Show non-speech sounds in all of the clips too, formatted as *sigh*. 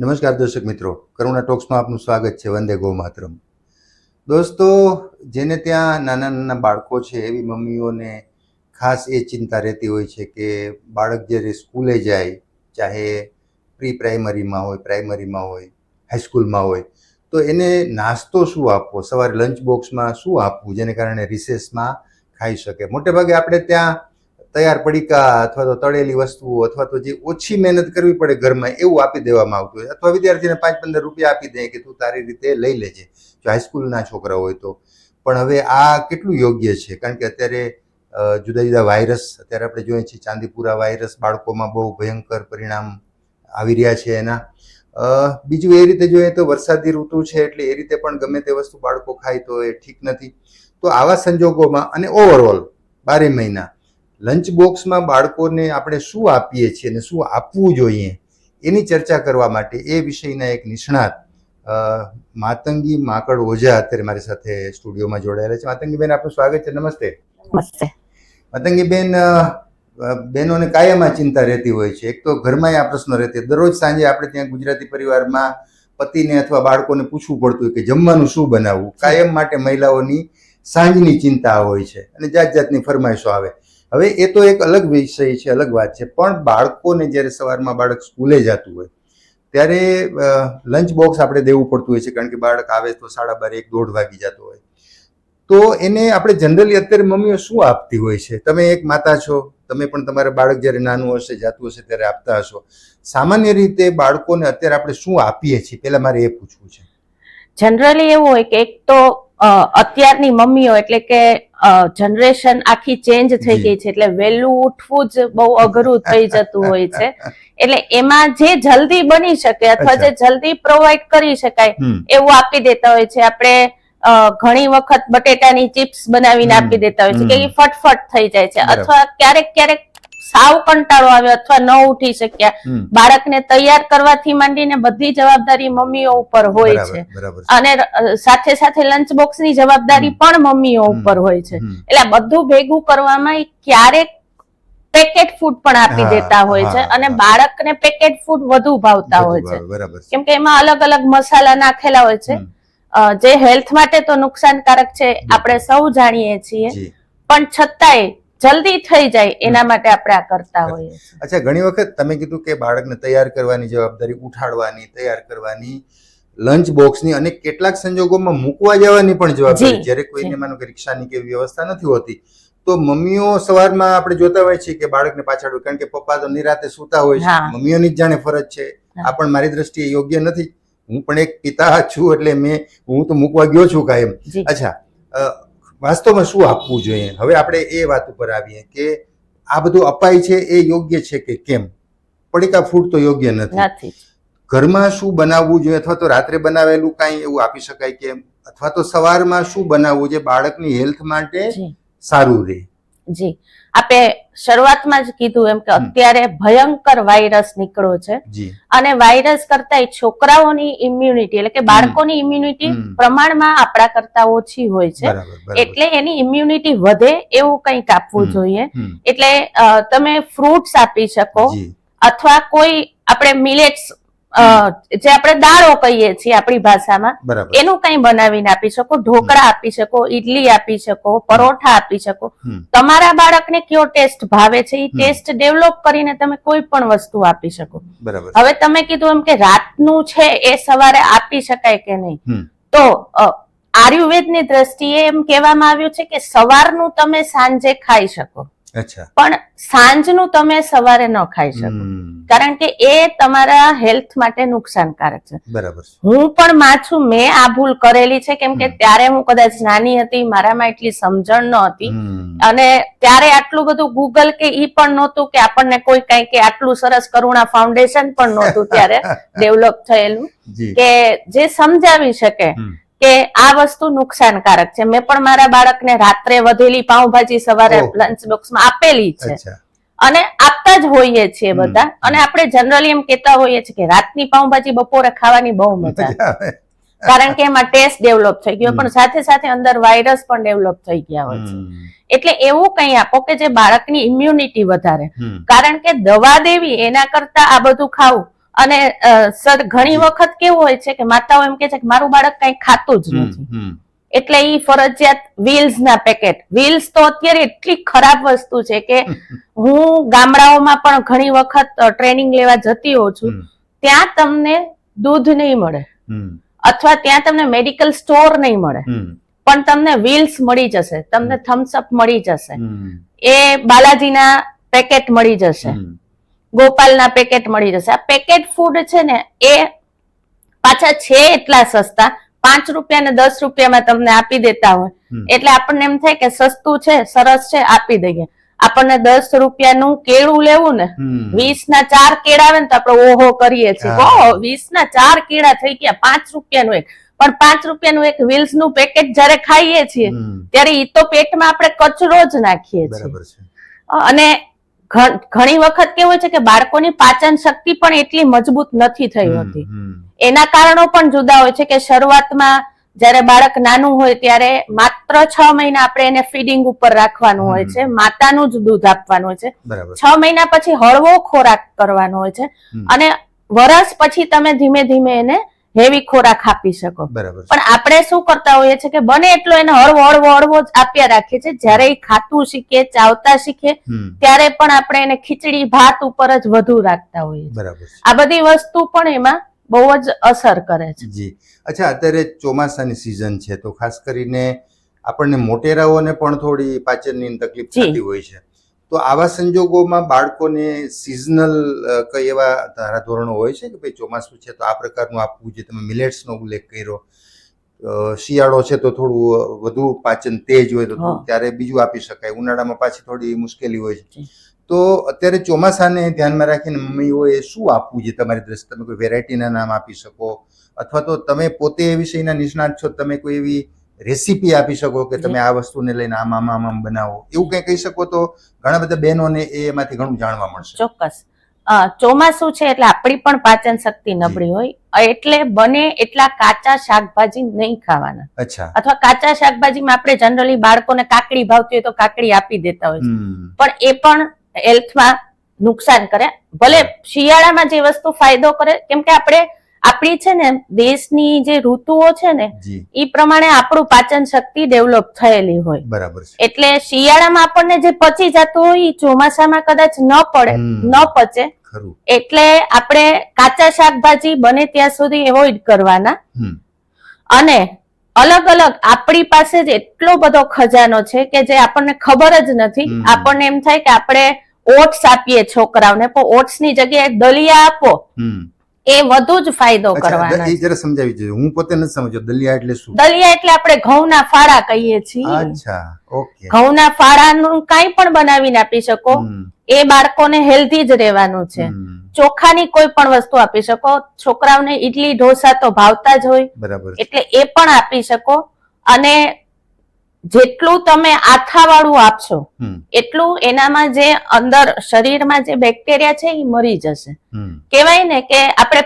નમસ્કાર દર્શક મિત્રો. કરુણા ટોક્સમાં આપનું સ્વાગત છે. વંદે ગો માતરમ દોસ્તો, જેને ત્યાં નાના નાના બાળકો છે, એવી મમ્મીઓને ખાસ એ ચિંતા રહેતી હોય છે કે બાળક જ્યારે સ્કૂલે જાય, ચાહે પ્રી પ્રાઇમરીમાં હોય પ્રાઇમરીમાં હોય હાઈસ્કૂલમાં હોય, તો એને નાસ્તો શું આપવો? સવારે લંચ બોક્સમાં શું આપવું? જેને કારણે રિસેસમાં ખાઈ શકે. મોટે ભાગે આપણે ત્યાં તૈયાર પડીકા અથવા તો તળેલી વસ્તુઓ અથવા તો જે ઓછી મહેનત કરવી પડે ઘરમાં એવું આપી દેવામાં આવતું હોય. અથવા વિદ્યાર્થીને પાંચ પંદર રૂપિયા આપી દે કે તું તારી રીતે લઈ લેજે. જો હાઈસ્કૂલના છોકરા હોય તો. પણ હવે આ કેટલું યોગ્ય છે? કારણ કે અત્યારે જુદા જુદા વાયરસ અત્યારે આપણે જોઈએ છીએ ચાંદીપુરા વાયરસ બાળકોમાં બહુ ભયંકર પરિણામ આવી રહ્યા છે એના. બીજું એ રીતે જોઈએ તો વરસાદી ઋતુ છે એટલે એ રીતે પણ ગમે તે વસ્તુ બાળકો ખાય તો એ ઠીક નથી. તો આવા સંજોગોમાં અને ઓવરઓલ બારે મહિના લંચ બોક્સમાં બાળકોને આપણે શું આપીએ છીએ અને શું આપવું જોઈએ એની ચર્ચા કરવા માટે એ વિષયના એક નિષ્ણાત માતંગી માકડ ઓઝા અત્યારે મારી સાથે સ્ટુડિયોમાં જોડાયેલા છે. માતંગીબેન આપનું સ્વાગત છે. નમસ્તે. નમસ્તે. માતંગીબેન બહેનોને કાયમ આ ચિંતા રહેતી હોય છે. એક તો ઘરમાં આ પ્રશ્ન રહેતી દરરોજ સાંજે આપણે ત્યાં ગુજરાતી પરિવારમાં પતિને અથવા બાળકોને પૂછવું પડતું હોય કે જમવાનું શું બનાવવું? કાયમ માટે મહિલાઓની સાંજની ચિંતા હોય છે અને જાત જાતની ફરમાઈશો આવે. હવે એ તો એક અલગ વિષય છે, અલગ વાત છે. પણ બાળકોને જ્યારે સવારમાં બાળક સ્કૂલે જતું હોય, ત્યારે લંચ બોક્સ આપણે દેવું પડતું હોય છે, કારણ કે બાળક આવે તો સાડા બાર એક દોઢ વાગી જતો હોય. તો એને આપણે જનરલી અત્યારે મમ્મીઓ શું આપતી હોય છે? તમે એક માતા છો, તમે પણ તમારા બાળક જ્યારે નાનું હશે, જાતું હશે ત્યારે આપતા હશો. સામાન્ય રીતે બાળકોને અત્યારે આપણે શું આપીએ છીએ? પહેલા મારે એ પૂછવું છે. જનરલી એવું હોય કે એક તો અત્યારની મમ્મીઓ એટલે કે જનરેશન આખી ચેન્જ થઈ ગઈ છે. એટલે વહેલું ઉઠવું જ બહુ અઘરું થઈ જતું હોય છે. *laughs* એટલે એમાં જે જલ્દી બની શકે અથવા જે જલ્દી પ્રોવાઈડ કરી શકાય એવું આપી દેતા હોય છે. આપણે ઘણી વખત બટેટાની ચિપ્સ બનાવીને આપી દેતા હોય છે કે એ ફટફટ થઈ જાય છે. અથવા ક્યારેક ક્યારેક સાવ કંટાળો આવ્યો અથવા ન ઉઠી શક્યા. બાળકને તૈયાર કરવાથી માંડીને બધી જવાબદારી મમ્મીઓ ઉપર હોય છે. અને સાથે સાથે લંચ બોક્સની જવાબદારી પણ મમ્મીઓ ઉપર હોય છે. એટલે બધું ભેગું કરવામાં ક્યારેક પેકેટ ફૂડ પણ આપી દેતા હોય છે અને બાળકને પેકેટ ફૂડ વધુ ભાવતા હોય છે. કેમ કે એમાં અલગ અલગ મસાલા નાખેલા હોય છે. જે હેલ્થ માટે તો નુકસાનકારક છે આપણે સૌ જાણીએ છીએ. પણ છતાંય જલ્દી થઈ જાય એના માટે આપણે આ કરતા હોઈએ અચ્છા ઘણી વખત તમે કીધું કે બાળકને તૈયાર કરવાની જવાબદારી ઉઠાડવાની તૈયાર કરવાની લંચ બોક્સની અને કેટલાક સંજોગોમાં મૂકવા જવાની પણ જવાબદારી. જ્યારે કોઈને માનો કે રિક્ષાની કે વ્યવસ્થા નથી હોતી તો મમ્મીઓ સવારમાં આપણે જોતા હોય છે કે બાળકને પાછળ કારણ કે પપ્પા તો નિરાતે સૂતા હોય છે. મમ્મીઓની જ જાણે ફરજ છે. આ પણ મારી દ્રષ્ટિએ યોગ્ય નથી. હું પણ એક પિતા છું એટલે મેં હું તો મૂકવા ગયો છું કાયમ. અચ્છા વાસ્તવમાં શું આપવું જોઈએ? હવે આપણે એ વાત ઉપર આવીએ કે આ બધું અપાય છે એ યોગ્ય છે કે કેમ? પડીકા ફૂડ તો યોગ્ય નથી. ઘરમાં શું બનાવવું જોઈએ? અથવા તો રાત્રે બનાવેલું કાંઈ એવું આપી શકાય કે અથવા તો સવારમાં શું બનાવવું જે બાળકની હેલ્થ માટે સારું રહે? જી. આપે શરૂઆતમાં જ કીધું એમ કે અત્યારે ભયંકર વાયરસ નીકળ્યો છે. અને વાયરસ કરતા છોકરાઓની ઇમ્યુનિટી એટલે કે બાળકોની ઇમ્યુનિટી પ્રમાણમાં આપણા કરતા ઓછી હોય છે. એટલે એની ઇમ્યુનિટી વધે એવું કંઈક આપવું જોઈએ. એટલે તમે ફ્રૂટ્સ આપી શકો. અથવા કોઈ આપણે મિલેટ્સ જે આપણે દાળો કહીએ છીએ આપણી ભાષામાં એનું કંઈ બનાવીને આપી શકો ઢોકળા આપી શકો ઈડલી આપી શકો પરોઠા આપી શકો. તમારા બાળકને કયો ટેસ્ટ ભાવે છે? એ ટેસ્ટ ડેવલપ કરીને તમે કોઈ પણ વસ્તુ આપી શકો. હવે તમે કીધું એમ કે રાતનું છે એ સવારે આપી શકાય કે નહીં? તો આયુર્વેદની દ્રષ્ટિએ એમ કહેવામાં આવ્યું છે કે સવારનું તમે સાંજે ખાઈ શકો. પણ સાંજનું તમે સવારે ન ખાઈ શકો. કારણ કે એ તમારા હેલ્થ માટે નુકસાનકારક છે. બરાબર હું પણ માછું મેં આ ભૂલ કરેલી છે કેમ કે ત્યારે હું કદાચ નાની હતી મારામાં એટલી સમજણ ન હતી. અને ત્યારે આટલું બધું ગૂગલ કે ઈ પણ નહોતું કે આપણને કોઈ કઈ કે આટલું સરસ કરુણા ફાઉન્ડેશન પણ નહોતું ત્યારે *laughs* ડેવલપ થયેલું. કે જે સમજાવી શકે કે આ વસ્તુ નુકસાનકારક છે. મેં પણ મારા બાળકને રાત્રે વધેલી પાઉંભાજી સવારે. લંચ બોક્સમાં આપેલી છે. અને આપતા જ હોઈએ છીએ બધા. અને આપણે જનરલી એમ કેતા હોઈએ છીએ કે રાતની પાઉંભાજી બપોરે ખાવાની બહુ મજા. કારણ કે એમાં ટેસ્ટ ડેવલપ થઈ ગયો. પણ સાથે સાથે અંદર વાયરસ પણ ડેવલપ થઈ ગયા હોય છે. એટલે એવું કંઈ આપો કે જે બાળકની ઇમ્યુનિટી વધારે. કારણ કે દવા દેવી એના કરતા આ બધું ખાવું અને સર ઘણી વખત કેવું હોય છે કે માતાઓ એમ કે છે કે મારું બાળક કઈ ખાતું જ નથી. એટલે ઈ ફરજિયાત વ્હીલ્સ ના પેકેટ વ્હીલ્સ તો અત્યારે એટલી ખરાબ વસ્તુ છે કે હું ગામડાઓમાં પણ ઘણી વખત ટ્રેનિંગ લેવા જતી હોઉં છું. ત્યાં તમને દૂધ નહીં મળે. અથવા ત્યાં તમને મેડિકલ સ્ટોર નહીં મળે. પણ તમને વ્હીલ્સ મળી જશે. તમને થમ્સઅપ મળી જશે. એ બાલાજીના પેકેટ મળી જશે. ગોપાલના પેકેટ મળી જશે. આ પેકેટ ફૂડ છે ને એ પાછા છે એટલા સસ્તા. પાંચ રૂપિયા ને દસ રૂપિયામાં તમને આપી દેતા હોય. એટલે આપણને એમ થાય કે સસ્તું છે સરસ છે આપી દઈએ. આપણને દસ રૂપિયાનું કેળું લેવું ને વીસ ના ચાર કેળા આવે ને તો આપણે ઓહો કરીએ છીએ. ઓહો વીસ ના ચાર કેળા થઈ ગયા પાંચ રૂપિયાનું એક. પણ પાંચ રૂપિયાનું એક વ્હીલ્સનું પેકેટ જ્યારે ખાઈએ છીએ ત્યારે ઈ તો પેટમાં આપણે કચરો જ નાખીએ છીએ. અને ઘણી વખત કેવું હોય છે કે બાળકોની પાચન શક્તિ પણ એટલી મજબૂત નથી થઈ હોતી. એના કારણો પણ જુદા હોય છે કે શરૂઆતમાં જ્યારે બાળક નાનું હોય ત્યારે માત્ર છ મહિના આપણે એને ફીડિંગ ઉપર રાખવાનું હોય છે માતાનું જ દૂધ આપવાનું હોય છે. છ મહિના પછી હળવો ખોરાક કરવાનો હોય છે અને વરસ પછી તમે ધીમે ધીમે એને હેવી ખોરાક આપી શકો. બરાબર. પણ આપણે શું કરતા હોઈએ છીએ કે બને એટલો એને હળવો હળવો હળવો જ આપ્યા રાખીએ છીએ. જ્યારે એ ખાતું શીખે ચાવતા શીખે ત્યારે પણ આપણે એને ખીચડી ભાત ઉપર જ વધુ રાખતા હોઈએ બરાબર આ બધી વસ્તુ પણ એમાં બહુ જ અસર કરે છે. જી. અચ્છા અત્યારે ચોમાસાની સિઝન છે તો ખાસ કરીને આપણને મોટેરાઓને પણ થોડી પાચનની તકલીફ થતી હોય છે. તો આવા સંજોગોમાં બાળકોને સિઝનલ કઈ એવા ધારાધોરણો હોય છે કે ભાઈ ચોમાસું છે તો આ પ્રકારનું આપવું જે તમે મિલેટ્સનો ઉલ્લેખ કર્યો? શિયાળો છે તો થોડું વધુ પાચન તેજ હોય તો ત્યારે બીજું આપી શકાય. ઉનાળામાં પાછી થોડી મુશ્કેલી હોય છે. તો અત્યારે ચોમાસાને ધ્યાનમાં રાખીને મમ્મીઓએ શું આપવું છે તમારી દ્રષ્ટિ તમે કોઈ વેરાયટીના નામ આપી શકો? અથવા તો તમે પોતે એ વિષયના નિષ્ણાત છો? તમે કોઈ એવી રેસીપી આપી શકો કે તમે આ વસ્તુને લઈને આમ આમ આમ આમ બનાવો. એવું કંઈ કહી શકો તો ઘણા બધા બહેનોને એ એમાંથી ઘણું જાણવા મળશે. ચોક્કસ. ચોમાસું છે એટલે આપણી પણ પાચન શક્તિ નબળી હોય. એટલે બને એટલા કાચા શાકભાજી નહીં ખાવાના. અચ્છા. અથવા કાચા શાકભાજીમાં આપણે જનરલી બાળકોને કાકડી ભાવતી હોય તો કાકડી આપી દેતા હોય પણ એ પણ હેલ્થમાં નુકસાન કરે. ભલે શિયાળામાં જે વસ્તુ ફાયદો કરે કેમ કે આપણે આપણી છે ને દેશની જે ઋતુઓ છે ને એ પ્રમાણે આપણું પાચન શક્તિ ડેવલપ થયેલી હોય. બરાબર એટલે શિયાળામાં આપણને જે પચી જતું હોય એ ચોમાસામાં કદાચ ન પડે ન પચે. એટલે આપણે કાચા શાકભાજી બને ત્યાં સુધી એવોઇડ કરવાના. અને અલગ અલગ આપણી પાસે જ એટલો બધો ખજાનો છે કે જે આપણને ખબર જ નથી. આપણને એમ થાય કે આપણે ઓટ્સ આપીએ છોકરાઓને પણ ઓટ્સની જગ્યાએ દલિયા આપો. એ વધુ જ ફાયદો કરવાનો એ જરા સમજાવી દેજો હું પોતે નથી સમજ્યો દલિયા એટલે શું? દલિયા એટલે આપણે ઘઉંના ફાળા કહીએ છીએ. અચ્છા ઓકે. ઘઉંના ફાળાનું કાંઈ પણ બનાવીને આપી શકો. એ બાળકોને હેલ્ધી જ રહેવાનું છે. ચોખાની કોઈ પણ વસ્તુ આપી શકો. છોકરાઓને ઈડલી ઢોસા તો ભાવતા જ હોય. બરાબર એટલે એ પણ આપી શકો. અને જેટલું તમે આથાવાળું આપશો એટલું એનામાં જે અંદર શરીરમાં જે બેક્ટેરિયા છે એ મરી જશે. કેવાય કહેવાય ને કે આપણે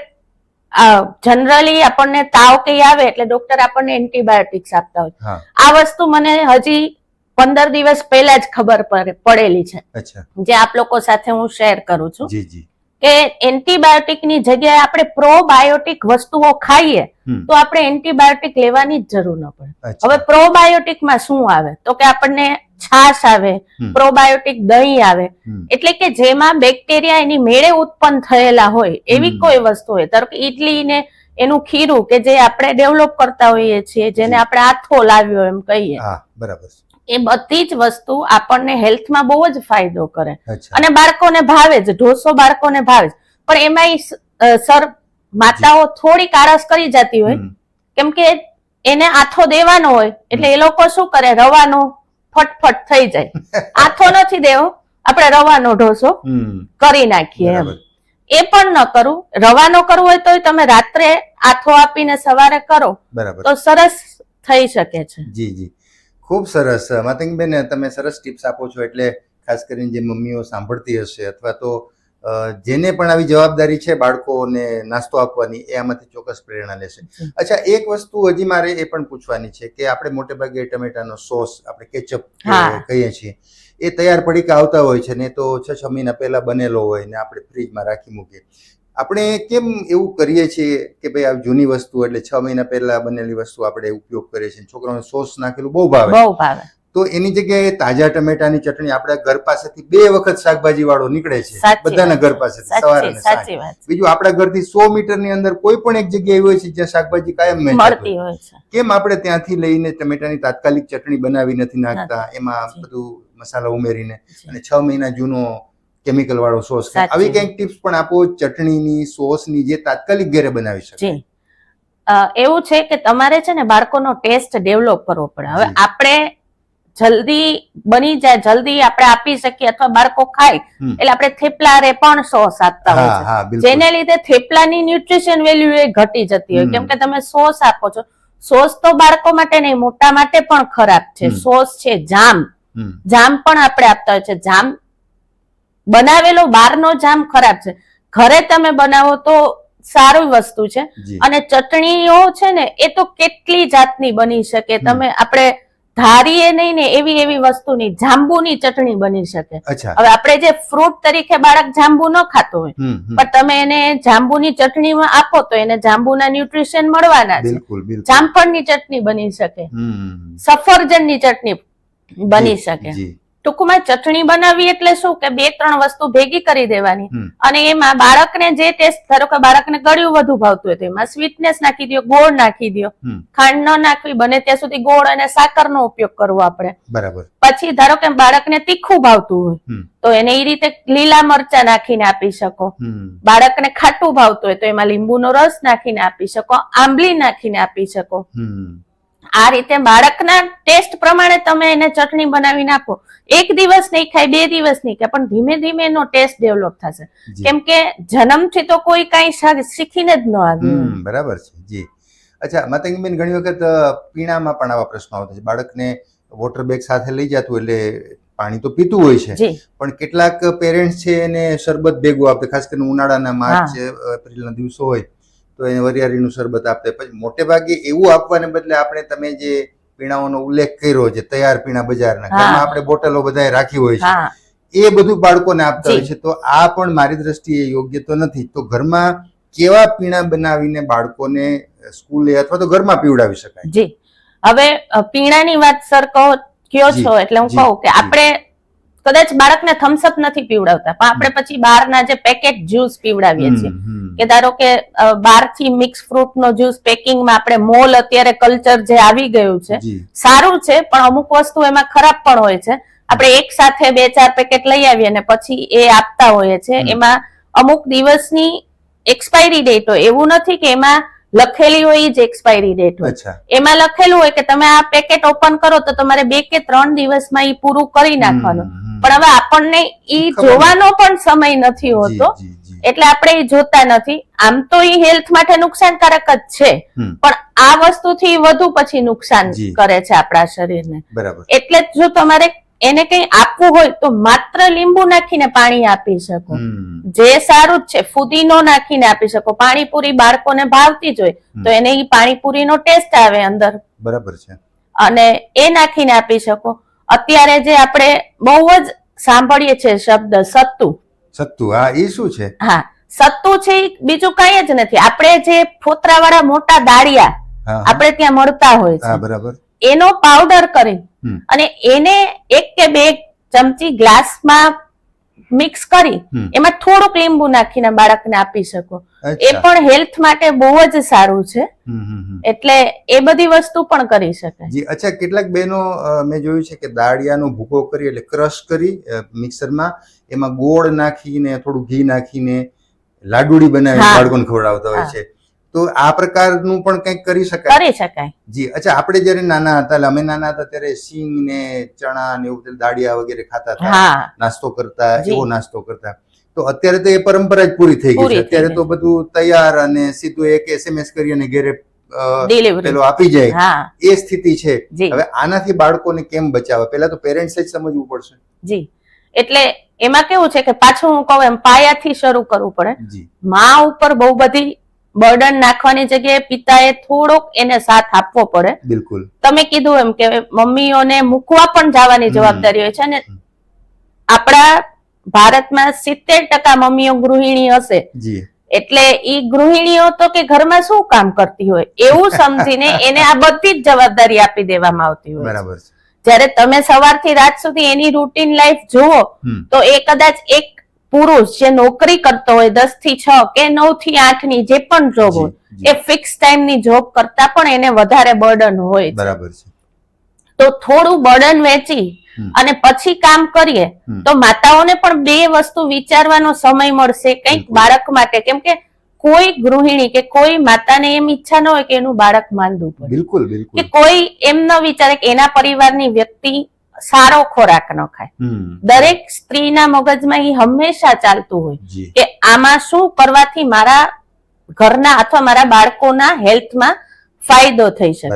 જનરલી આપણને તાવ કઈ આવે એટલે ડોક્ટર આપણને એન્ટીબાયોટિક્સ આપતા હોય. આ વસ્તુ મને હજી પંદર દિવસ પહેલા જ ખબર પડે- પડેલી છે. જે આપ લોકો સાથે હું શેર કરું છું. કે એન્ટીબાયોટિકની જગ્યાએ આપણે પ્રોબાયોટિક વસ્તુઓ ખાઈએ તો આપણે એન્ટીબાયોટિક લેવાની જ જરૂર ન પડે. હવે પ્રોબાયોટિકમાં શું આવે? તો કે આપણને છાશ આવે પ્રોબાયોટિક દહીં આવે. એટલે કે જેમાં બેક્ટેરિયા એની મેળે ઉત્પન્ન થયેલા હોય એવી કોઈ વસ્તુ હોય. ધારો કે ઇડલી ને એનું ખીરું કે જે આપણે ડેવલપ કરતા હોઈએ છીએ જેને આપણે આથો લાવ્યો એમ કહીએ. બરાબર. એ બધી જ વસ્તુ આપણને હેલ્થમાં બહુ જ ફાયદો કરે. અને બાળકોને ભાવે જ ઢોસો બાળકોને ભાવે જ. પણ એમાં સર માતાઓ થોડી આળસ કરી જતી હોય કેમ કે એને આથો દેવાનો હોય એટલે એ લોકો શું કરે રવાનો ફટફટ થઈ જાય. *laughs* આથો નથી દેવો આપણે રવાનો ઢોસો કરી નાખીએ એમ. એ પણ ન કરું. રવાનો કરવો હોય તો તમે રાત્રે આથો આપીને સવારે કરો તો સરસ થઈ શકે છે. જી જી. ખૂબ સરસ. માતંગીબેન તમે સરસ ટિપ્સ આપો છો એટલે ખાસ કરીને જે મમ્મીઓ સાંભળતી હશે અથવા તો જેને પણ આવી જવાબદારી છે બાળકોને નાસ્તો આપવાની એ આમાંથી ચોક્કસ પ્રેરણા લેશે. અચ્છા એક વસ્તુ હજી મારે એ પણ પૂછવાની છે કે આપણે મોટે ભાગે ટમેટાનો સોસ આપણે કેચઅપ કહીએ છીએ એ તૈયાર પડીકા આવતા હોય છે ને તો છ છ મહિના પહેલા બનેલો હોય ને આપણે ફ્રીજમાં રાખી મૂકીએ. આપણે કેમ એવું કરીએ છીએ કે ભાઈ આ જૂની વસ્તુ એટલે છ મહિના પહેલા બનેલી વસ્તુ આપણે ઉપયોગ કરીએ છીએ? છોકરાઓને સોસ નાખેલું બહુ ભાવે. બહુ ભાવે. તો એની જગ્યાએ તાજા ટમેટાની ચટણી આપણા ઘર પાસેથી બે વખત શાકભાજી વાળો નીકળે છે. બધાના ઘર પાસેથી સવારે સાંજે. બીજું આપણા ઘરથી સો મીટરની અંદર કોઈ પણ એક જગ્યા એવી હોય છે જ્યાં શાકભાજી કાયમ મળતી. હોય. છે. કેમ આપણે ત્યાંથી લઈને ટમેટાની તાત્કાલિક ચટણી બનાવી નથી નાખતા? એમાં બધું મસાલા ઉમેરીને. અને છ મહિના જૂનો કેમિકલ વાળો સોસ આવી કંઈક ટિપ્સ પણ આપો ચટણીની સોસની જે તાત્કાલિક ઘરે બનાવી શકે. એવું છે કે તમારે છે ને બાળકોનો ટેસ્ટ ડેવલપ કરવો પડે. હવે આપણે જલ્દી બની જાય જલ્દી આપણે આપી શકીએ અથવા બાળકો ખાય એટલે આપણે થેપલા રે પણ સોસ આપતા હોય છે. જેને લીધે થેપલાની ન્યુટ્રિશન વેલ્યુ એ ઘટી જતી હોય. કેમ કે તમે સોસ આપો છો. સોસ તો બાળકો માટે નહીં મોટા માટે પણ ખરાબ છે. સોસ છે જામ. જામ પણ આપણે આપતા હોય છે. જામ બનાવેલો બહારનો જામ ખરાબ છે. ઘરે તમે બનાવો તો સારી વસ્તુ છે. અને ચટણીઓ છે ને એ તો કેટલી જાતની બની શકે? તમે આપણે ધારીએ નહીં ને એવી એવી વસ્તુની જાંબુની ચટણી બની શકે. હવે આપણે જે ફ્રૂટ તરીકે બાળક જાંબુ ન ખાતો હોય. પણ તમે એને જાંબુની ચટણીમાં આપો તો એને જાંબુના ન્યુટ્રિશન મળવાના છે. જામફળની ચટણી બની શકે. સફરજનની ચટણી બની શકે. ટૂંકમાં ચટણી બનાવવી એટલે શું કે બે ત્રણ વસ્તુ ભેગી કરી દેવાની. અને એમાં બાળકને જે ટેસ્ટ ધારો કે બાળકને ગળ્યું વધુ ભાવતું હોય તો એમાં સ્વીટનેસ નાખી દો ગોળ નાખી દો ખાંડ ન નાખવી બને ત્યાં સુધી ગોળ અને સાકરનો ઉપયોગ કરવો આપણે. બરાબર. પછી ધારો કે બાળકને તીખું ભાવતું હોય તો એને એ રીતે લીલા મરચા નાખીને આપી શકો. બાળકને ખાટું ભાવતું હોય તો એમાં લીંબુનો રસ નાખીને આપી શકો આંબલી નાખીને આપી શકો. આ રીતે બાળકના ટેસ્ટ પ્રમાણે તમે એને ચટણી બનાવીને આપો. એક દિવસ નહીં ખાય બે દિવસ નહીં ખાય પણ ધીમે ધીમે એનો ટેસ્ટ ડેવલપ થશે. કેમ કે જન્મથી તો કોઈ કઈ શીખીને જ ન આવ્યું બરાબર છે જી. અચ્છા માતંગીબેન ઘણી વખત પીણામાં પણ આવા પ્રશ્નો આવતા છે. બાળકને વોટર બેગ સાથે લઈ જતું એટલે પાણી તો પીતું હોય છે. પણ કેટલાક પેરેન્ટ્સ છે એને શરબત ભેગું આપે ખાસ કરીને ઉનાળાના માર્ચ એપ્રિલના દિવસો હોય. તો એ વરિયાળીનું શરબત આપતા પછી મોટે ભાગે એવું આપવાને બદલે આપણે તમે જે પીણાઓનો ઉલ્લેખ કર્યો છે તૈયાર પીણા બજારના. ઘરમાં આપણે બોટલો બધાએ રાખી હોય છે એ બધું બાળકોને આપતા હોય છે. તો આ પણ મારી દ્રષ્ટિએ યોગ્ય તો નથી. તો ઘરમાં કેવા પીણા બનાવીને બાળકોને સ્કૂલે અથવા તો ઘરમાં પીવડાવી શકાય? જી. હવે પીણાની વાત સર કહો કયો છો? એટલે હું કહું કે આપણે કદાચ બાળકને થમ્સઅપ નથી પીવડાવતા પણ આપણે પછી બહારના જે પેકેટ જ્યુસ પીવડાવીએ છીએ. કે ધારો કે બારથી મિક્સ ફ્રૂટ નો જ્યુસ પેકિંગમાં આપણે મોલ અત્યારે કલ્ચર જે આવી ગયું છે સારું છે પણ અમુક વસ્તુ એમાં ખરાબ પણ હોય છે. આપણે એક સાથે બે ચાર પેકેટ લઈ આવીએ અને પછી એ આપતા હોઈએ છે એમાં અમુક દિવસની એક્સપાયરી ડેટ હોય. એવું નથી કે એમાં લખેલી હોય જ એક્સપાયરી ડેટ હોય. એમાં લખેલું હોય કે તમે આ પેકેટ ઓપન કરો તો તમારે બે કે ત્રણ દિવસમાં એ પૂરું કરી નાખવાનું. પણ હવે આપણને એ જોવાનો પણ સમય નથી હોતો. એટલે આપણે એ જોતા નથી. આમ તો એ હેલ્થ માટે નુકસાનકારક જ છે. પણ આ વસ્તુથી વધુ પછી નુકસાન કરે છે આપણા શરીરને. એટલે જો તમારે એને કંઈ આપવું હોય તો માત્ર લીંબુ નાખીને પાણી આપી શકો. જે સારું જ છે ફુદીનો નાખીને આપી શકો. પાણીપુરી બાળકોને ભાવતી જ હોય તો એને ઈ પાણીપુરીનો ટેસ્ટ આવે અંદર. બરાબર છે. અને એ નાખીને આપી શકો. અત્યારે જે આપણે બહુ જ સાંભળીએ છીએ શબ્દ સત્તુ. સત્તુ હા એ શું છે? હા સત્તુ છે બીજું કઈ જ નથી. આપણે જે ફોતરાવાળા મોટા દાળિયા આપણે ત્યાં મળતા હોય છે. બરાબર. એનો પાવડર કરી અને એને એક કે બે ચમચી ગ્લાસમાં મિક્સ કરી એમાં થોડુંક લીંબુ નાખીને બાળકને આપી શકો. એ પણ હેલ્થ માટે બહુ જ સારું છે. એટલે એ બધી વસ્તુ પણ કરી શકાય. જી અચ્છા કેટલાક બહેનો મેં જોયું છે કે દાળિયાનો ભૂકો કરી એટલે ક્રશ કરી મિક્સરમાં એમાં ગોળ નાખીને થોડું ઘી નાખીને લાડુડી બનાવીને બાળકોને ખવડાવતા હોય છે. તો આ પ્રકારનું પણ કંઈક કરી શકાય? કરી શકાય. જી અચ્છા આપણે જ્યારે નાના હતા એટલે અમે નાના હતા ત્યારે સિંગ ને ચણા ને એવું દાળિયા વગેરે ખાતા હતા. નાસ્તો કરતા એવો નાસ્તો કરતા. તો અત્યારે તો એ પરંપરા જ પૂરી થઈ ગઈ છે. અત્યારે તો બધું તૈયાર અને સીધું એક એસએમએસ કરી અને ઘરે પેલો આપી જાય. એ સ્થિતિ છે. હવે આનાથી બાળકોને કેમ બચાવે પેલા તો પેરેન્ટ્સ જ સમજવું પડશે. જી. એટલે એમાં કેવું છે કે પાછું હું કહું એમ પાયાથી શરૂ કરવું પડે. મા ઉપર બહુ બધી બર્ડન નાખવાની જગ્યાએ પિતાએ થોડોક એને સાથ આપવો પડે. બિલકુલ. તમે કીધું એમ કે મમ્મીઓને મૂકવા પણ જવાની. જવાબદારી હોય છે અને. આપણા ભારતમાં સિત્તેર ટકા મમ્મીઓ ગૃહિણી હશે. એટલે ઈ ગૃહિણીઓ તો કે ઘરમાં શું કામ કરતી હોય? એવું *laughs* સમજીને એને આ બધી જ જવાબદારી આપી દેવામાં આવતી હોય બરાબર જ્યારે તમે સવારથી રાત સુધી એની રૂટીન લાઈફ જુઓ તો એ કદાચ એક પુરુષ જે નોકરી કરતો હોય દસથી છ કે નવથી આઠની જે પણ જોબ હોય એ ફિક્સ ટાઈમની જોબ કરતા પણ એને વધારે બર્ડન હોય બરાબર છે. તો થોડું બર્ડન વેચી અને પછી કામ કરીએ તો માતાઓને પણ બે વસ્તુ વિચારવાનો સમય મળશે. કંઈક બાળક માટે કેમ કે કોઈ ગૃહિણી કે કોઈ માતાને એમ ઈચ્છા ન હોય કે એનું બાળક માંદું પડે. બિલકુલ. કે કોઈ એમ ન વિચારે કે એના પરિવારની વ્યક્તિ સારો ખોરાક ન ખાય. દરેક સ્ત્રીના મગજમાં એ હંમેશા ચાલતું હોય કે આમાં શું કરવાથી મારા ઘરના અથવા મારા બાળકોના હેલ્થમાં ફાયદો થઈ શકે.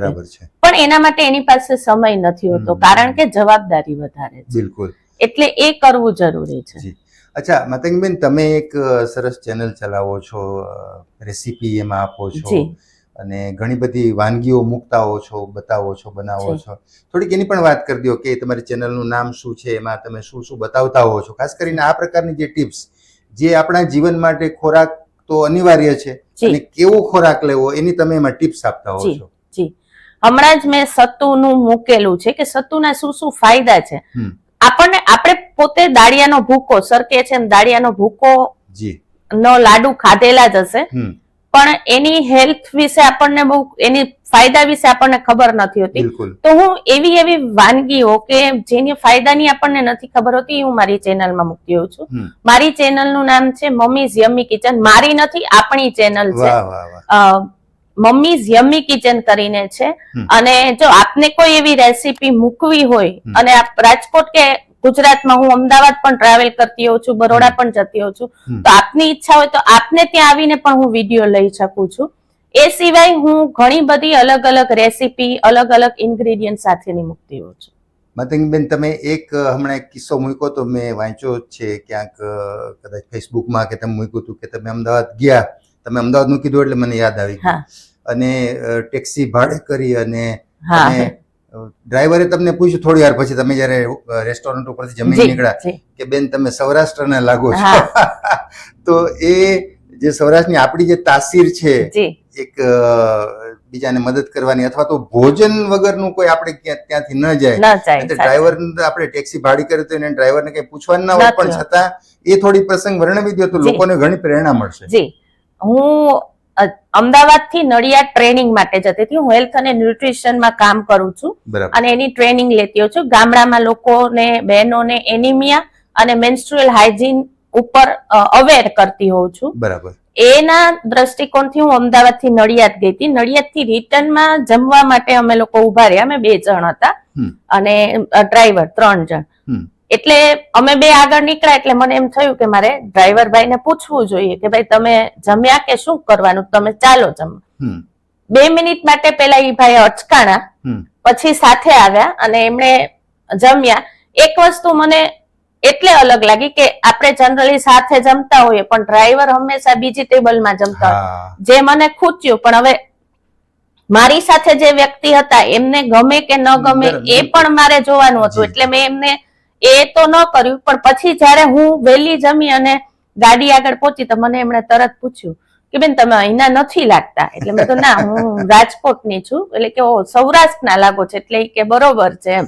પણ એના માટે એની પાસે સમય નથી હોતો કારણ કે જવાબદારી વધારે છે. બિલકુલ. એટલે એ કરવું જરૂરી છે. અચ્છા મતંગબેન તમે એક સરસ ચેનલ ચલાવો છો રેસીપી એમાં આપો છો. અને ઘણી બધી વાનગીઓ મૂકતાઓ છો બતાવો છો બનાવો છો. થોડીક એની પણ વાત કરી દો કે તમારી ચેનલનું નામ શું છે એમાં તમે શું શું બતાવતા હો છો? ખાસ કરીને આ પ્રકારની જે ટિપ્સ જે આપણા જીવન માટે ખોરાક તો અનિવાર્ય છે અને કેવો ખોરાક લેવો એની તમે એમાં ટિપ્સ આપતા હો છો. જી. હમણાં જ મેં સત્તુનું મૂકેલું છે કે સત્તુના શું શું ફાયદા છે. આપણને આપણે પોતે દાળિયાનો ભૂકો સરકે છે દાળિયાનો ભૂકો જી. નો લાડુ ખાધેલા જ હશે. પણ એની હેલ્થ વિશે આપણને બહુ એની ફાયદા વિશે આપણને ખબર નથી હોતી. તો હું એવી એવી વાનગીઓ કે જેની ફાયદાની આપણને નથી ખબર હોતી એ હું મારી ચેનલમાં મૂકતી હોઉં છું. મારી ચેનલનું નામ છે મમ્મીઝ યમ્મી કિચન. મારી નથી આપણી ચેનલ છે. મમ્મીઝ યમ્મી કિચન કરીને છે. અને જો આપને કોઈ એવી રેસીપી મૂકવી હોય અને આપ રાજકોટ કે ગુજરાતમાં હું અમદાવાદ પણ ટ્રાવેલ કરતી હોઉં છું બરોડા પણ જતી હોઉં છું. તો આપની ઈચ્છા હોય તો આપને ત્યાં આવીને પણ હું વીડિયો લઈ શકું છું. એ સિવાય હું ઘણી બધી અલગ અલગ રેસીપી અલગ અલગ ઇન્ગ્રેડિયન્ટ સાથેની મૂકતી હોઉં છું. માતંગીબેન તમે એક હમણાં એક કિસ્સો મૂક્યો તો મેં વાંચ્યો છે ક્યાંક કદાચ ફેસબુકમાં કે તમે મૂક્યું હતું કે તમે અમદાવાદ ગયા. તમે અમદાવાદનું કીધું એટલે મને યાદ આવી હા. અને ટેક્સી ભાડે કરી અને ડ્રાઈવરે તમને પૂછ્યું થોડી વાર પછી તમે જ્યારે રેસ્ટોરન્ટ ઉપરથી જમીન નીકળ્યા કે બેન તમે સૌરાષ્ટ્રના લાગો છો. *laughs* તો એ જે સૌરાષ્ટ્રની આપણી જે તાસીર છે એક બીજાને મદદ કરવાની અથવા તો ભોજન વગરનું કોઈ આપણે ત્યાંથી ન જાય. ન જાય એટલે ડ્રાઈવર આપણે ટેક્સી ભાડી કરી તો એને ડ્રાઈવરને કઈ પૂછવાનું ના હોય. પણ છતાં એ થોડી પ્રસંગ વર્ણવી દો તો લોકોને ઘણી પ્રેરણા મળશે. જી. હું અમદાવાદથી નડિયાદ ટ્રેનિંગ માટે જતી હતી. હું હેલ્થ અને ન્યુટ્રિશનમાં કામ કરું છું અને એની ટ્રેનિંગ લેતી હોઉં છું. ગામડામાં લોકોને બહેનોને એનિમિયા અને મેન્સ્ટ્રુઅલ હાઇજીન ઉપર અવેર કરતી હોઉં છું. બરાબર. એના દ્રષ્ટિકોણથી હું અમદાવાદથી નડિયાદ ગઈ હતી. નડિયાદથી રિટર્નમાં જમવા માટે અમે લોકો ઊભા રહ્યા. અમે બે જણ હતા. અને ડ્રાઈવર ત્રણ જણ. એટલે અમે બે આગળ નીકળ્યા એટલે મને એમ થયું કે મારે ડ્રાઈવર ભાઈને પૂછવું જોઈએ કે ભાઈ તમે જમ્યા કે શું કરવાનું? તમે ચાલો જમવા. બે મિનિટ માટે પેલા એ ભાઈ અચકાણા પછી સાથે આવ્યા અને એમણે જમ્યા. એક વસ્તુ મને એટલે અલગ લાગી કે આપણે જનરલી સાથે જમતા હોઈએ પણ ડ્રાઈવર હંમેશા બીજી ટેબલમાં જમતા હોય. જે મને ખૂચ્યું. પણ હવે મારી સાથે જે વ્યક્તિ હતા એમને ગમે કે ન ગમે એ પણ મારે જોવાનું હતું. એટલે મેં એમને એ તો ન કર્યું પણ પછી જ્યારે હું વહેલી જમી અને ગાડી આગળ પહોંચી તો મને એમણે તરત પૂછ્યું કે બેન તમે અહીંના નથી લાગતા? એટલે મેં તો ના હું રાજકોટની છું. એટલે કે સૌરાષ્ટ્રના લાગો છે. એટલે કે બરોબર છે. એમ.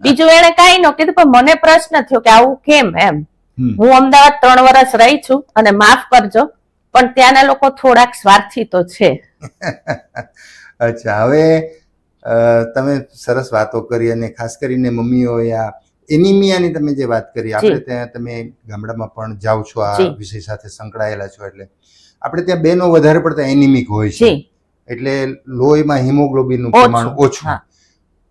બીજું એને કઈ ન કીધું પણ મને પ્રશ્ન થયો કે આવું કેમ? એમ. હું અમદાવાદ ત્રણ વર્ષ રહી છું અને માફ કરજો પણ ત્યાંના લોકો થોડાક સ્વાર્થી તો છે. *laughs* અચ્છા હવે તમે સરસ વાતો કરી અને ખાસ કરીને મમ્મીઓ આ એનિમિયાની તમે જે વાત કરી આપણે ત્યાં તમે ગામડામાં પણ જાઓ છો આ વિષય સાથે સંકળાયેલા છો એટલે આપણે ત્યાં બેનો વધારે પડતા એનિમિક હોય છે. એટલે લોહીમાં હિમોગ્લોબિનનું પ્રમાણ ઓછું.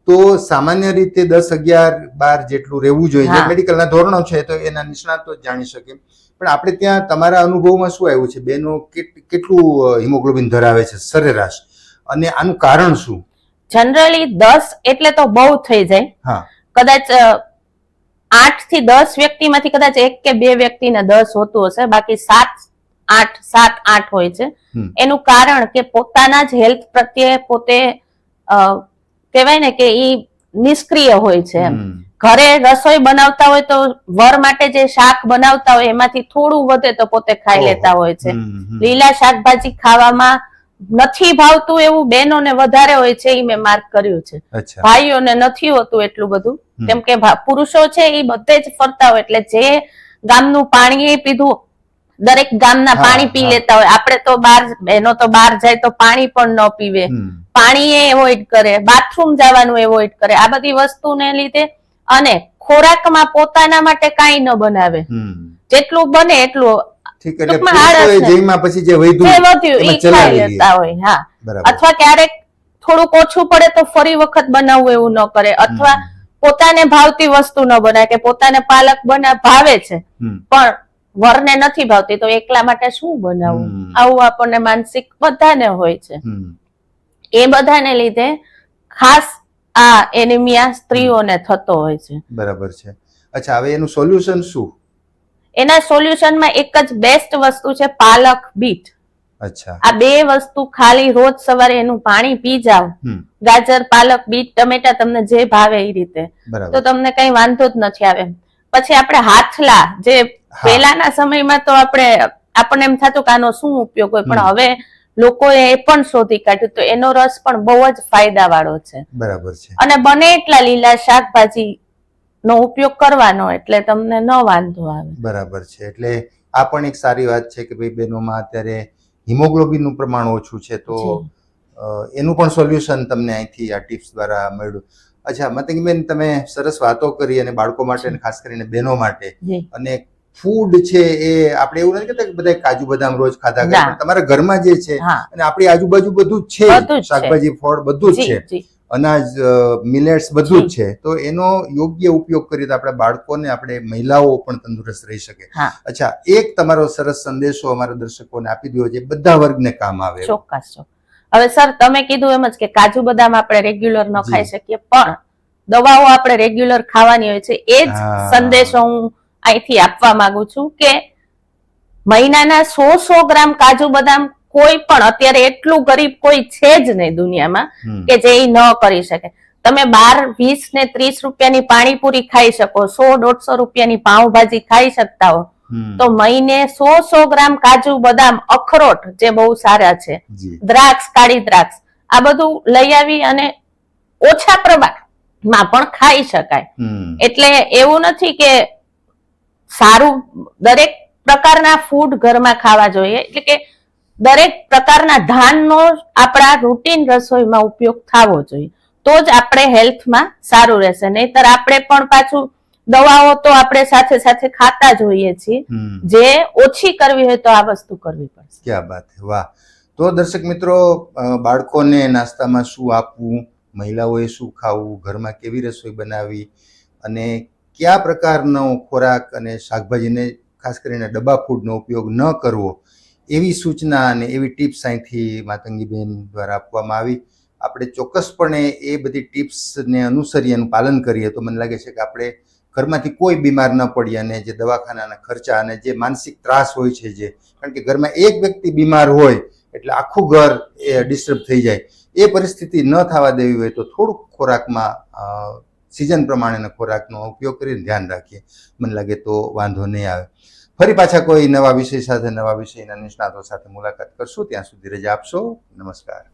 તો સામાન્ય રીતે દસ અગિયાર બાર જેટલું રહેવું જોઈએ. મેડિકલના ધોરણો છે તો એના નિષ્ણાતો જ જાણી શકે. પણ આપણે ત્યાં તમારા અનુભવમાં શું આવ્યું છે? બેનો કેટ- કેટલું હિમોગ્લોબિન ધરાવે છે? સરેરાશ. અને આનું કારણ શું? જનરલી દસ એટલે તો બહુ થઈ જાય. હા. કદાચ આઠથી દસ વ્યક્તિમાંથી કદાચ એક કે બે વ્યક્તિને દસ હોતું હશે બાકી સાત આઠ સાત આઠ હોય છે. એનું કારણ કે પોતાના જ હેલ્થ પ્રત્યે પોતે કહેવાય ને કે ઈ નિષ્ક્રિય હોય છે ઘરે રસોઈ બનાવતા હોય તો વર માટે જે શાક બનાવતા હોય એમાંથી થોડું વધે તો પોતે ખાઈ લેતા હોય છે. લીલા શાકભાજી ખાવામાં નથી ભાવતું એવું બહેનોને વધારે હોય છે એ મેં માર્ક કર્યું છે. ભાઈઓને નથી હોતું એટલું બધું. કેમ કે પુરુષો છે એ બધે જ ફરતા હોય એટલે જે ગામનું પાણી પીધું દરેક ગામના પાણી પી લેતા હોય. આપણે તો બહાર બહેનો તો બહાર જાય તો પાણી પણ ન પીવે. પાણી એ એવોઇડ કરે બાથરૂમ જવાનું એવોઇડ કરે. આ બધી વસ્તુને લીધે અને ખોરાકમાં પોતાના માટે કાંઈ ન બનાવે. જેટલું બને એટલું ઠીક એટલે જેમાં પછી જે એમાં એ ચલાવી. લેતા હોય હા. અથવા ક્યારેક થોડુંક ઓછું પડે તો ફરી વખત બનાવવું એવું ન કરે અથવા પોતાને ભાવતી વસ્તુ ન બનાવે કે પોતાને પાલક બના ભાવે છે પણ વરને નથી ભાવતી તો એકલા માટે શું બનાવવું આવું આપણને માનસિક બધાને હોય છે. એ બધાને લીધે ખાસ આ એનિમિયા સ્ત્રીઓને થતો હોય છે. બરાબર છે. અચ્છા હવે એનું સોલ્યુશન શું? એના સોલ્યુશનમાં એક જ બેસ્ટ વસ્તુ છે પાલક બીટ. અચ્છા. આ બે વસ્તુ ખાલી રોજ સવારે એનું પાણી પી જાવ ગાજર પાલક બીટ ટમેટા તમને જે ભાવે એ રીતે. તો તમને કઈ વાંધો જ નથી આવે. પછી આપણે હાથલા જે. પહેલાના સમયમાં તો આપણે આપણને એમ થતું કે આનો શું ઉપયોગ હોય પણ હવે લોકોએ એ પણ શોધી કાઢ્યું તો એનો રસ પણ બહુ જ ફાયદા વાળો છે. બરાબર છે. અને બને એટલા લીલા શાકભાજી નો ઉપયોગ કરવાનો એટલે તમને ન વાંધો આવે. બરાબર છે. એટલે આ પણ એક સારી વાત છે કે ભાઈ બહેનોમાં અત્યારે હિમોગ્લોબિનનું પ્રમાણ ઓછું છે તો એનું પણ સોલ્યુશન તમને અહીંથી આ ટિપ્સ દ્વારા મળ્યું. અચ્છા મતંગીબેન તમે સરસ વાતો કરી અને બાળકો માટે અને ખાસ કરીને બહેનો માટે. અને ફૂડ છે એ આપણે એવું નથી કે બધા કાજુ બદામ રોજ ખાધા કરે તમારા ઘરમાં જે છે અને આપણી આજુબાજુ બધું જ છે. શાકભાજી ફળ બધું જ છે. અનાજ મિલેટ્સ બધું જ છે. તો એનો યોગ્ય ઉપયોગ કરીએ તો આપણા બાળકોને આપણે મહિલાઓ પણ તંદુરસ્ત રહી શકે. અચ્છા એક તમારો સરસ સંદેશો અમારા દર્શકોને આપી દો જે બધા વર્ગને કામ આવે. ચોક્કસ ચોક્કસ. હવે સર તમે કીધું એમ જ કે કાજુ બદામ આપણે રેગ્યુલર ન ખાઈ શકીએ પણ દવાઓ આપણે રેગ્યુલર ખાવાની હોય છે. એ જ સંદેશો હું અહીંથી આપવા માંગુ છું કે મહિનાના સો સો ગ્રામ કાજુ બદામ કોઈ પણ અત્યારે એટલું ગરીબ કોઈ છે જ નહીં દુનિયામાં કે જે ન કરી શકે. તમે બાર વીસ ને ત્રીસ રૂપિયાની પાણીપુરી ખાઈ શકો સો દોઢસો રૂપિયાની પાઉંભાજી ખાઈ શકતા હો. તો મહિને સો સો ગ્રામ કાજુ બદામ અખરોટ જે બહુ સારા છે. દ્રાક્ષ કાળી દ્રાક્ષ. આ બધું લઈ આવી અને ઓછા પ્રમાણમાં પણ ખાઈ શકાય. એટલે એવું નથી કે સારું દરેક પ્રકારના ફૂડ ઘરમાં ખાવા જોઈએ. એટલે કે દરેક પ્રકારના ધાનનો આપણા રૂટીન રસોઈમાં ઉપયોગ થવો જોઈએ. તો જ આપણે હેલ્થમાં સારું રહેશે. નહીતર આપણે પણ પાછું દવાઓ તો આપણે સાથે સાથે ખાતા જ હોઈએ છીએ. જે ઓછી કરવી હોય તો આ વસ્તુ કરવી પડશે. ક્યાં વાત વાહ. તો દર્શક મિત્રો બાળકોને નાસ્તામાં શું આપવું? મહિલાઓએ શું ખાવું? ઘરમાં કેવી રસોઈ બનાવી? અને કયા પ્રકારનો ખોરાક અને શાકભાજીને ખાસ કરીને ડબ્બા ફૂડનો ઉપયોગ ન કરવો? એવી સૂચના અને એવી ટિપ્સ અહીંથી માતંગીબેન દ્વારા આપવામાં આવી. આપણે ચોક્કસપણે એ બધી ટિપ્સને અનુસરી એનું પાલન કરીએ તો મને લાગે છે કે આપણે ઘરમાંથી કોઈ બીમાર ન પડીએ અને જે દવાખાનાના ખર્ચા અને જે માનસિક ત્રાસ હોય છે જે, કારણ કે ઘરમાં એક વ્યક્તિ બીમાર હોય એટલે આખું ઘર એ ડિસ્ટર્બ થઈ જાય. એ પરિસ્થિતિ ન થવા દેવી હોય તો થોડુંક ખોરાકમાં સિઝન પ્રમાણેના ખોરાકનો ઉપયોગ કરીને ધ્યાન રાખીએ. મને લાગે તો વાંધો નહીં આવે. ફરી પાછા કોઈ નવા વિષય સાથે, નવા વિષયના નિષ્ણાતો સાથે મુલાકાત કરશું. ત્યાં સુધી રજા આપશો. નમસ્કાર.